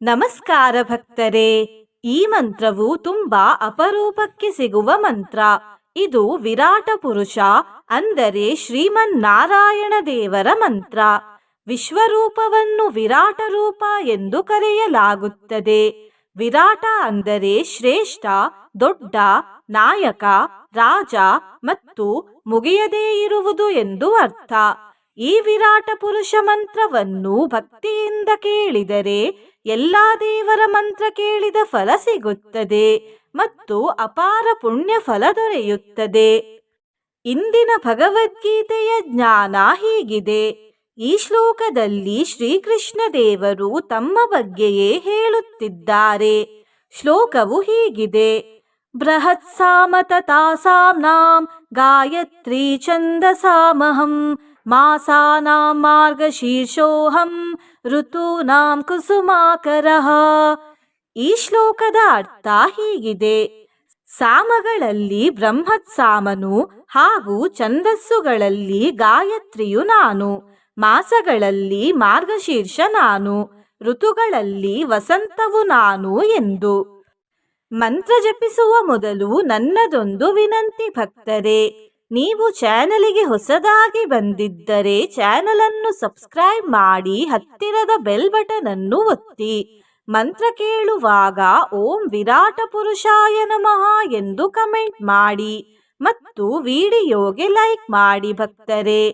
ನಮಸ್ಕಾರ ಭಕ್ತರೇ, ಈ ಮಂತ್ರವು ತುಂಬಾ ಅಪರೂಪಕ್ಕೆ ಸಿಗುವ ಮಂತ್ರ. ಇದು ವಿರಾಟ ಪುರುಷ ಅಂದರೆ ಶ್ರೀಮನ್ನಾರಾಯಣ ದೇವರ ಮಂತ್ರ. ವಿಶ್ವರೂಪವನ್ನು ವಿರಾಟ ರೂಪ ಎಂದು ಕರೆಯಲಾಗುತ್ತದೆ. ವಿರಾಟ ಅಂದರೆ ಶ್ರೇಷ್ಠ, ದೊಡ್ಡ, ನಾಯಕ, ರಾಜ ಮತ್ತು ಮುಗಿಯದೇ ಇರುವುದು ಎಂದು ಅರ್ಥ. ಈ ವಿರಾಟ ಪುರುಷ ಮಂತ್ರವನ್ನು ಭಕ್ತಿಯಿಂದ ಕೇಳಿದರೆ ಎಲ್ಲಾ ದೇವರ ಮಂತ್ರ ಕೇಳಿದ ಫಲ ಸಿಗುತ್ತದೆ ಮತ್ತು ಅಪಾರ ಪುಣ್ಯ ಫಲ ದೊರೆಯುತ್ತದೆ. ಇಂದಿನ ಭಗವದ್ಗೀತೆಯ ಜ್ಞಾನ ಹೀಗಿದೆ. ಈ ಶ್ಲೋಕದಲ್ಲಿ ಶ್ರೀಕೃಷ್ಣ ದೇವರು ತಮ್ಮ ಬಗ್ಗೆಯೇ ಹೇಳುತ್ತಿದ್ದಾರೆ. ಶ್ಲೋಕವು ಹೀಗಿದೆ. ಬೃಹತ್ ಸಾಮ ತಥಾಸಾಮ್ನಾಂ ಗಾಯತ್ರಿ ಛಂದಸಾಮಹಂ ಮಾಸಾನಾಂ ಮಾರ್ಗಶೀರ್ಷೋಹಂ ಋತೂನಾಂ ಕುಸುಮಾಕರಃ ಈ ಶ್ಲೋಕದ ಅರ್ಥ ಹೀಗಿದೆ। ಸಾಮಗಳಲ್ಲಿ ಬೃಹತ್ ಸಾಮನು ಹಾಗೂ ಛಂದಸ್ಸುಗಳಲ್ಲಿ ಗಾಯತ್ರಿಯು ನಾನು। ಮಾಸಗಳಲ್ಲಿ ಮಾರ್ಗಶೀರ್ಷ ನಾನು। ಋತುಗಳಲ್ಲಿ ವಸಂತವು ನಾನು ಎಂದು। ಮಂತ್ರ ಜಪಿಸುವ ಮೊದಲು ನನ್ನದೊಂದು ವಿನಂತಿ ಭಕ್ತರೇ। ನೀವು ಚಾನಲಿಗೆ ಹೊಸದಾಗಿ ಬಂದಿದ್ದರೆ ಚಾನಲ್ ಅನ್ನು ಸಬ್ಸ್ಕ್ರೈಬ್ ಮಾಡಿ ಹತ್ತಿರದ ಬೆಲ್ ಬಟನ್ ಅನ್ನು ಒತ್ತಿ. ಮಂತ್ರ ಕೇಳುವಾಗ ಓಂ ವಿರಾಟ ಪುರುಷಾಯ ನಮಃ ಎಂದು ಕಮೆಂಟ್ ಮಾಡಿ ಮತ್ತು ವಿಡಿಯೋಗೆ ಲೈಕ್ ಮಾಡಿ ಭಕ್ತರೇ.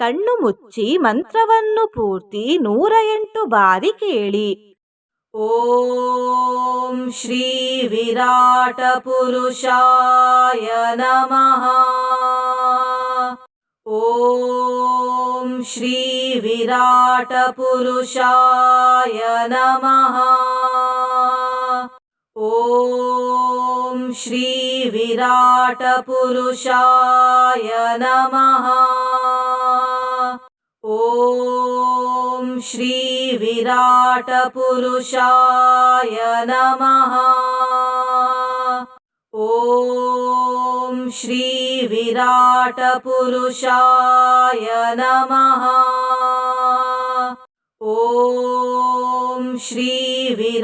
ಕಣ್ಣು ಮುಚ್ಚಿ ಮಂತ್ರವನ್ನು ಪೂರ್ತಿ ನೂರ ಎಂಟು ಬಾರಿ ಕೇಳಿ. ॐ श्रीविराटपुरुषाय नमः। ॐ श्रीविराटपुरुषाय नमः। ॐ श्रीविराटपुरुषाय नमः। ॐ श्रीविराटपुरुषाय नमः। ॐ श्रीविराटपुरुषाय नमः। ॐ श्रीविराटपुरुषाय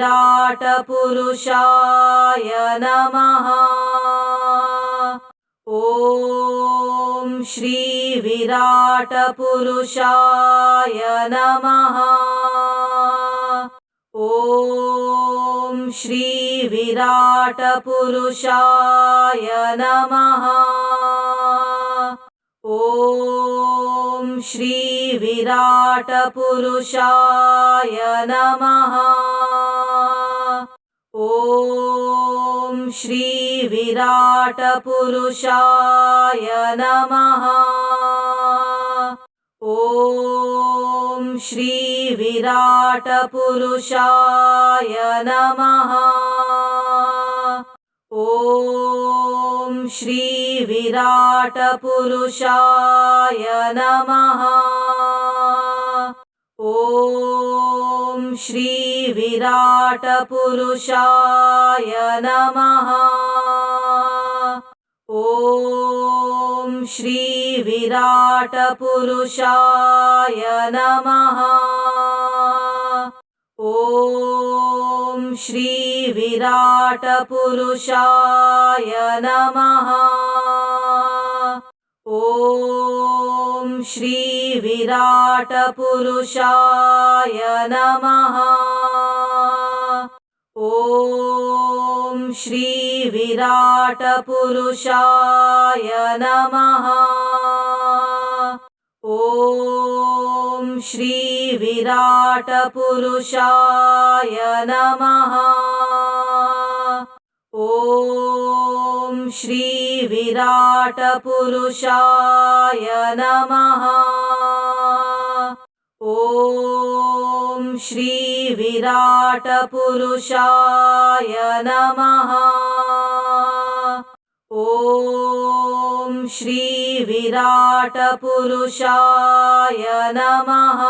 नमः। ॐ श्रीविराटपुरुषाय नमः। ॐ श्रीविराटपुरुषाय नमः। ॐ श्रीविराटपुरुषाय नमः। ॐ श्रीविराटपुरुषाय नमः। ॐ श्रीविराटपुरुषाय नमः। ॐ श्रीविराटपुरुषाय नमः। ॐ श्रीविराटपुरुषाय नमः। ॐ श्रीविराटपुरुषाय नमः। ॐ श्रीविराटपुरुषाय नमः। ॐ श्रीविराटपुरुषाय नमः। ॐ श्रीविराटपुरुषाय नमः। ॐ श्रीविराटपुरुषाय नमः। ॐ श्रीविराटपुरुषाय नमः। ॐ श्रीविराटपुरुषाय नमः। ॐ श्रीविराटपुरुषाय नमः।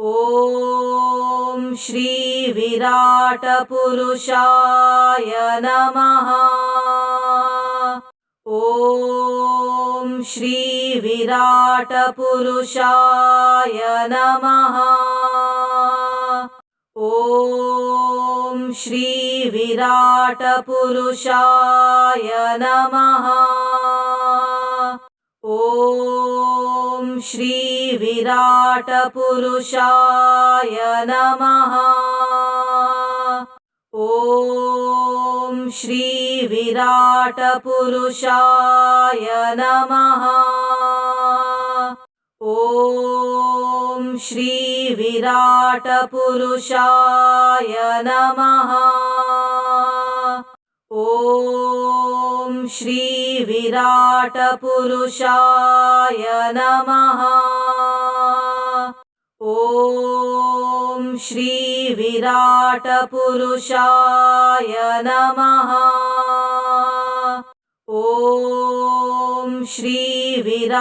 ॐ श्रीविराटपुरुषाय नमः। ॐ श्रीविराटपुरुषाय नमः। ॐ श्रीविराटपुरुषाय नमः। विराट पुरुषाय नमः। ॐ श्री विराट पुरुषाय नमः। ॐ श्री विराट पुरुषाय नमः। ॐ श्रीविराटपुरुषाय नमः। ॐ श्रीविराटपुरुषाय नमः। ॐ श्रीविराटपुरुषाय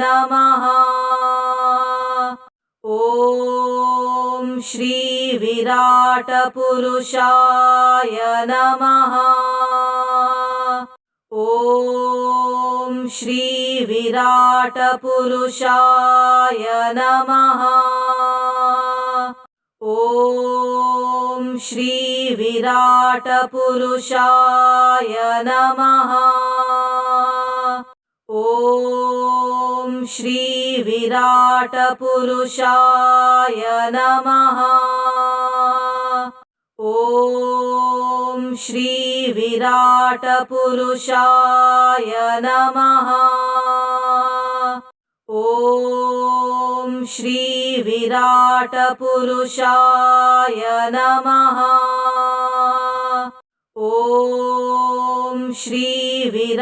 नमः ॐ श्रीविराटपुरुषाय नमः। ॐ श्रीविराटपुरुषाय नमः। ॐ श्रीविराटपुरुषाय नमः। ॐ विराटपुरुषाय नमः। ॐ श्रीविराटपुरुषाय नमः। ॐ श्रीविराटपुरुषाय नमः। ॐ श्रीविराटपुरुषाय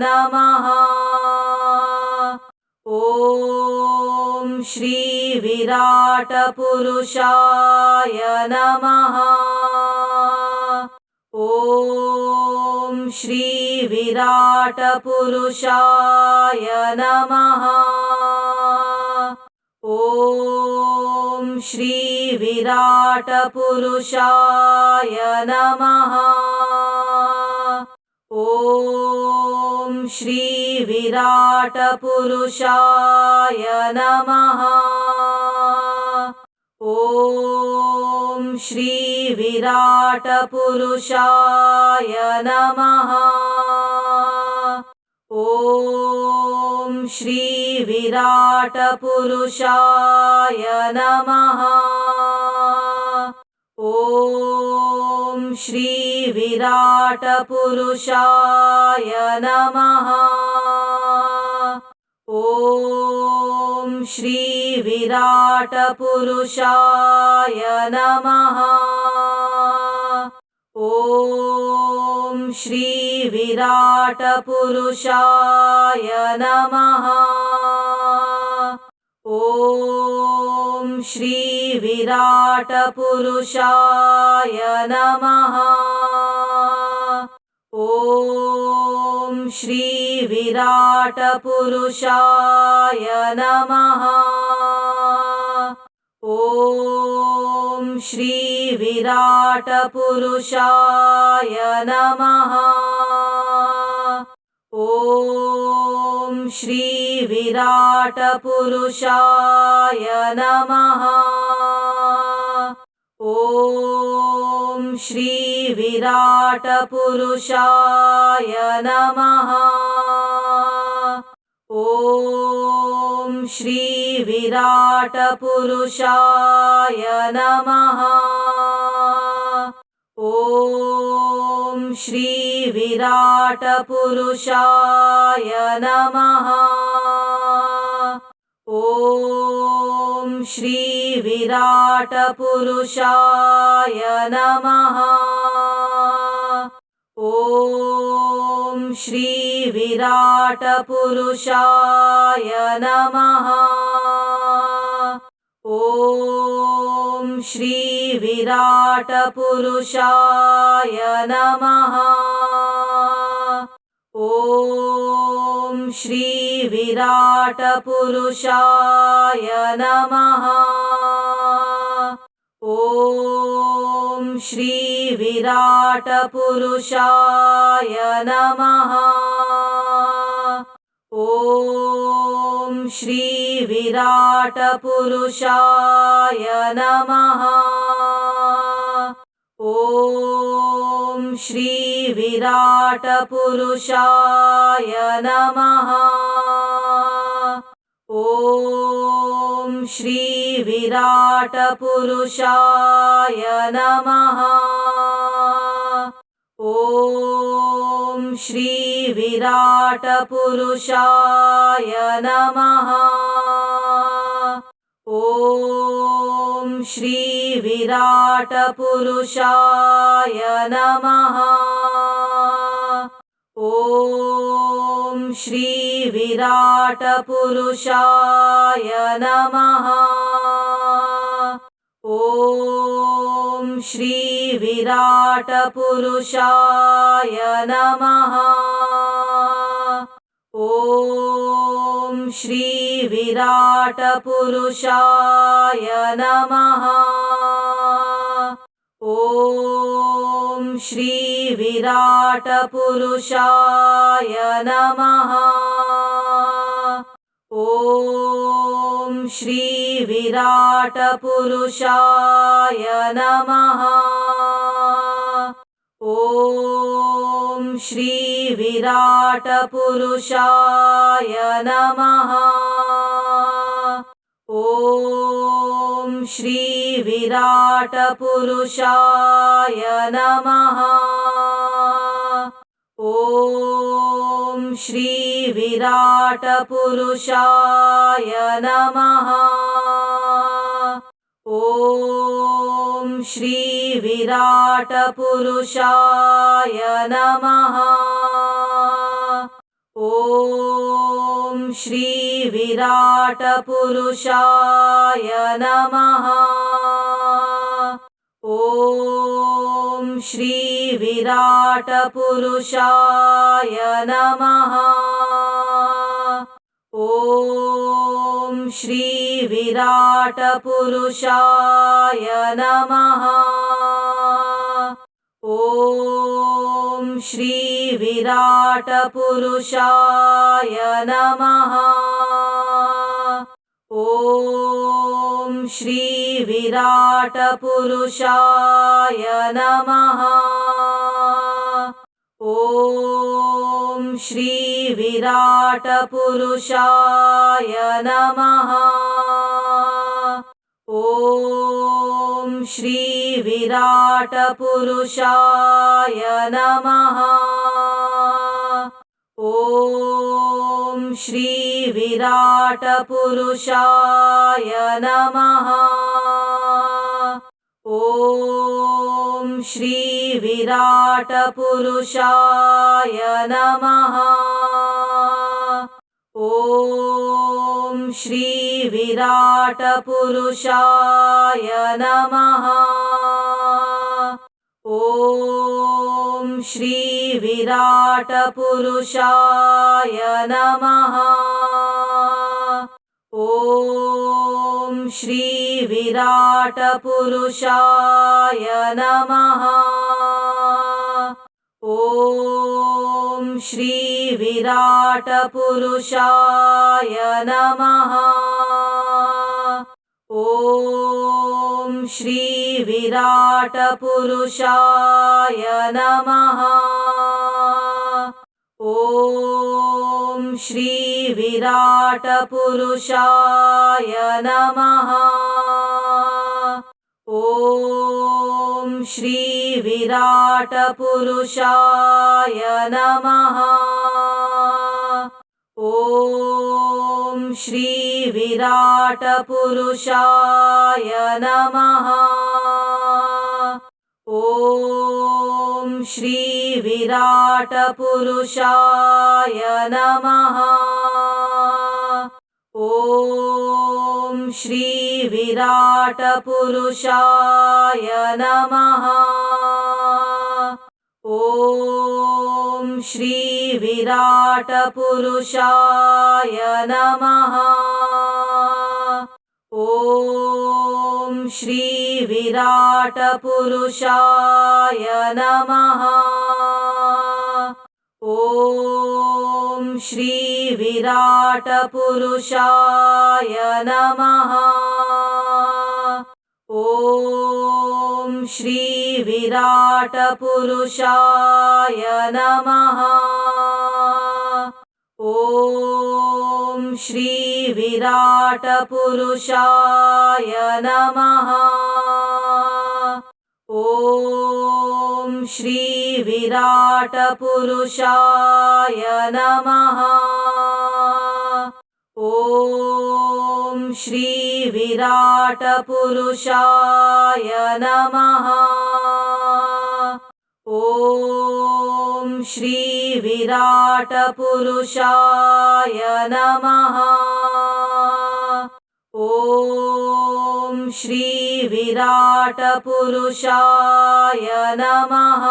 नमः। ॐ श्रीविराटपुरुषाय नमः। ॐ श्रीविराटपुरुषाय नमः ॐ श्रीविराटपुरुषाय नमः। ॐ श्रीविराटपुरुषाय नमः। ॐ श्रीविराटपुरुषाय नमः। ॐ श्रीविराटपुरुषाय नमः। ॐ श्रीविराटपुरुषाय नमः। ॐ श्रीविराटपुरुषाय नमः। ॐ श्रीविराटपुरुषाय नमः। ॐ श्रीविराटपुरुषाय नमः। ॐ श्रीविराटपुरुषाय नमः ॐ श्रीविराटपुरुषाय नमः। ॐ श्रीविराटपुरुषाय नमः। ॐ श्रीविराटपुरुषाय नमः। ॐ श्रीविराटपुरुषाय नमः। ॐ श्रीविराटपुरुषाय नमः। ॐ श्रीविराटपुरुषाय नमः। ॐ श्रीविराटपुरुषाय नमः। ॐ श्रीविराटपुरुषाय नमः। ॐ श्रीविराटपुरुषाय नमः ॐ श्रीविराटपुरुषाय नमः। ॐ श्रीविराटपुरुषाय नमः। ॐ श्रीविराटपुरुषाय नमः। ॐ श्रीविराटपुरुषाय नमः। ॐ श्रीविराटपुरुषाय नमः। ॐ श्रीविराटपुरुषाय नमः। ॐ श्रीविराटपुरुषाय नमः। ॐ श्रीविराटपुरुषाय नमः। ॐ श्रीविराटपुरुषाय नमः ॐ श्रीविराटपुरुषाय नमः। ॐ श्रीविराटपुरुषाय नमः। ॐ श्रीविराटपुरुषाय नमः। ॐ श्रीविराटपुरुषाय नमः। ॐ श्रीविराटपुरुषाय नमः। ॐ श्रीविराटपुरुषाय नमः। ॐ श्रीविराटपुरुषाय नमः। ॐ श्रीविराटपुरुषाय नमः। ॐ श्रीविराटपुरुषाय नमः ॐ श्रीविराटपुरुषाय नमः। ॐ श्रीविराटपुरुषाय नमः। ॐ श्रीविराटपुरुषाय नमः ॐ श्रीविराटपुरुषाय नमः। ॐ श्रीविराटपुरुषाय नमः। ॐ श्रीविराटपुरुषाय नमः। ॐ श्रीविराटपुरुषाय नमः। ॐ श्रीविराटपुरुषाय नमः। ॐ श्रीविराटपुरुषाय नमः ॐ श्रीविराटपुरुषाय नमः। ॐ श्रीविराटपुरुषाय नमः। ॐ श्रीविराटपुरुषाय नमः। ॐ श्रीविराटपुरुषाय नमः। ॐ श्रीविराटपुरुषाय नमः। ॐ श्रीविराटपुरुषाय नमः। ॐ श्रीविराटपुरुषाय नमः। ॐ श्रीविराटपुरुषाय नमः। ॐ श्रीविराटपुरुषाय नमः ॐ श्रीविराटपुरुषाय नमः। ॐ श्रीविराटपुरुषाय नमः। ॐ श्रीविराटपुरुषाय नमः ॐ श्रीविराटपुरुषाय नमः। ॐ श्रीविराटपुरुषाय नमः। ॐ श्रीविराटपुरुषाय नमः ॐ श्रीविराटपुरुषाय नमः।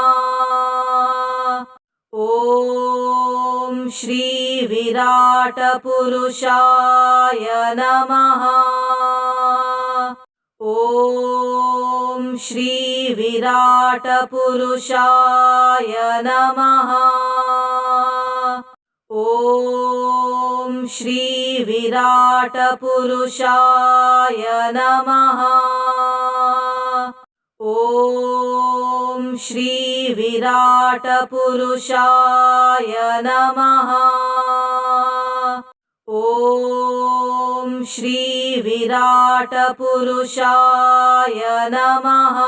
ॐ श्रीविराटपुरुषाय नमः। ॐ श्रीविराटपुरुषाय नमः ॐ श्रीविराटपुरुषाय नमः। ॐ श्रीविराटपुरुषाय नमः। ॐ श्रीविराटपुरुषाय नमः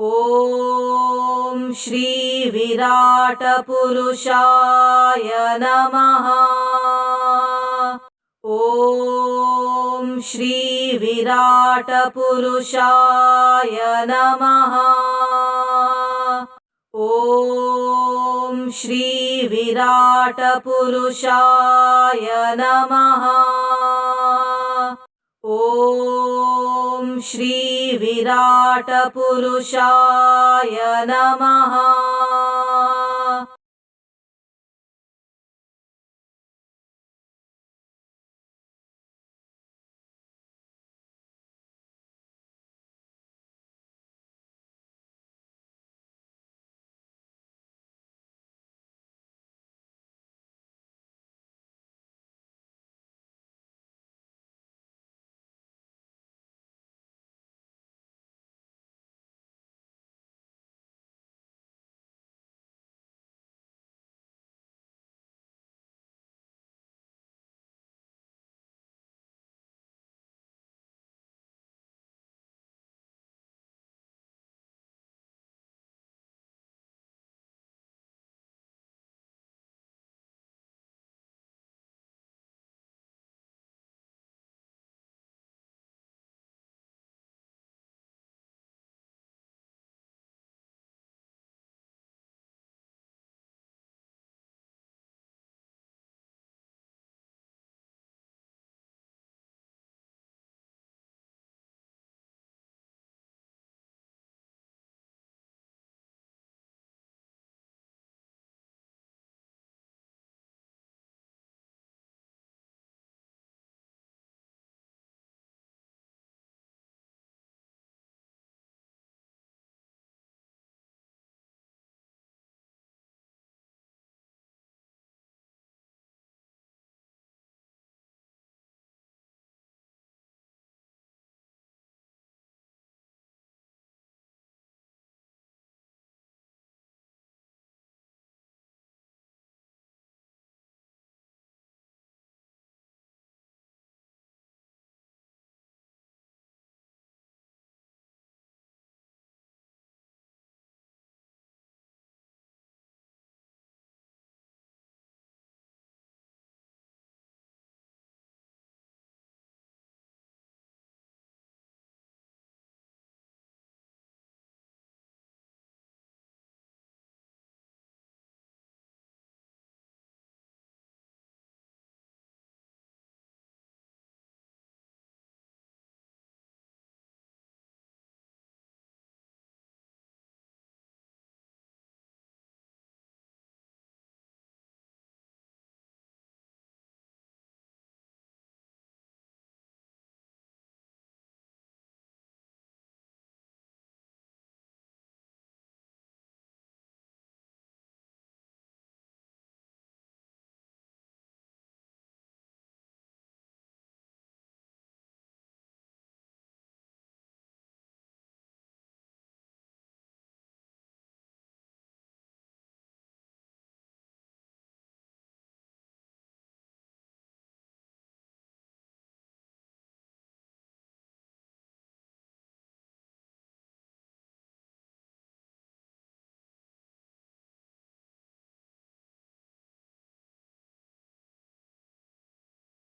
ॐ श्रीविराटपुरुषाय नमः। ॐ श्रीविराटपुरुषाय नमः। ॐ श्रीविराटपुरुषाय नमः ॐ श्रीविराटपुरुषाय नमः।